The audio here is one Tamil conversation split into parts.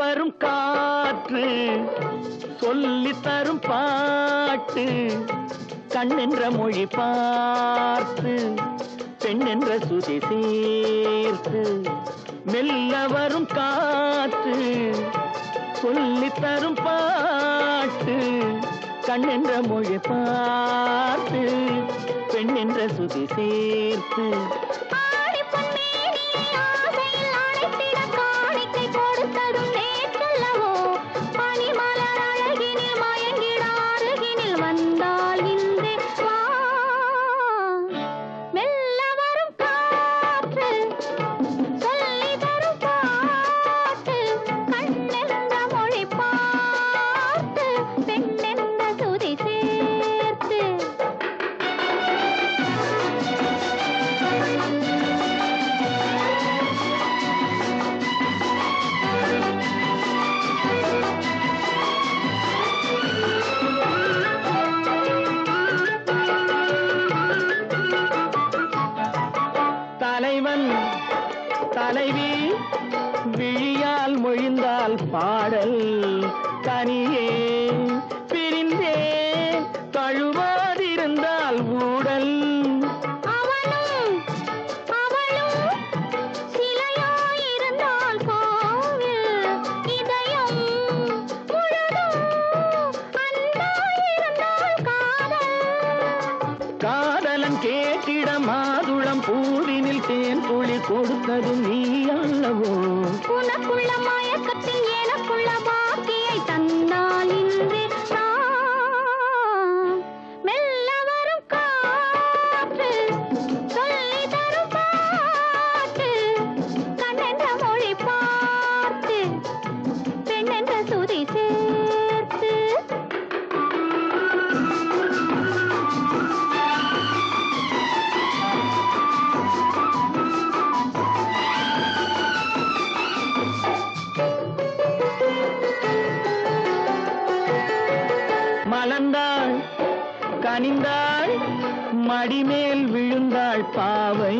வரும் காற்று சொல்லி தரும் பாட்டு கண்ணென்ற மொழி பார்த்து பெண்ணென்ற சுதி சேர்த்து மெல்ல வரும் காற்று சொல்லி தரும் பாட்டு கண்ணென்ற மொழி பார்த்து பெண்ணென்ற சுதி சேர்த்து தலைவி விழியால் மொழிந்தால் பாடல் தனியே. மாதுளம் பூவினில் தேன் புளி கொடுத்தது நீ அல்லவோ? உனக்குள்ள மயக்கத்தில் எனக்குள்ள மலர்ந்தாள் கனிந்தாள் மடிமேல் விழுந்தாள் பாவை.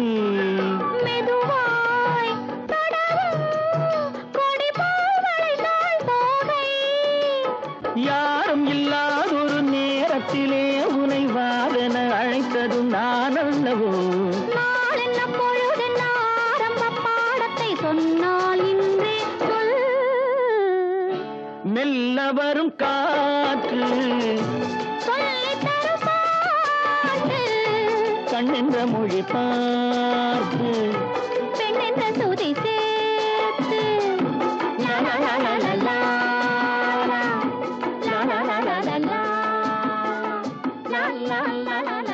யாரும் இல்லாதொரு நேரத்திலே உனை வாரென அழைத்ததும் நான் அல்லவோ? நாள் மெல்ல வரும் காற்று கண்ணென்ற மொழி பார்த்து பெண்ணென்ற என்ற சேர்த்து லா லா லா லா லா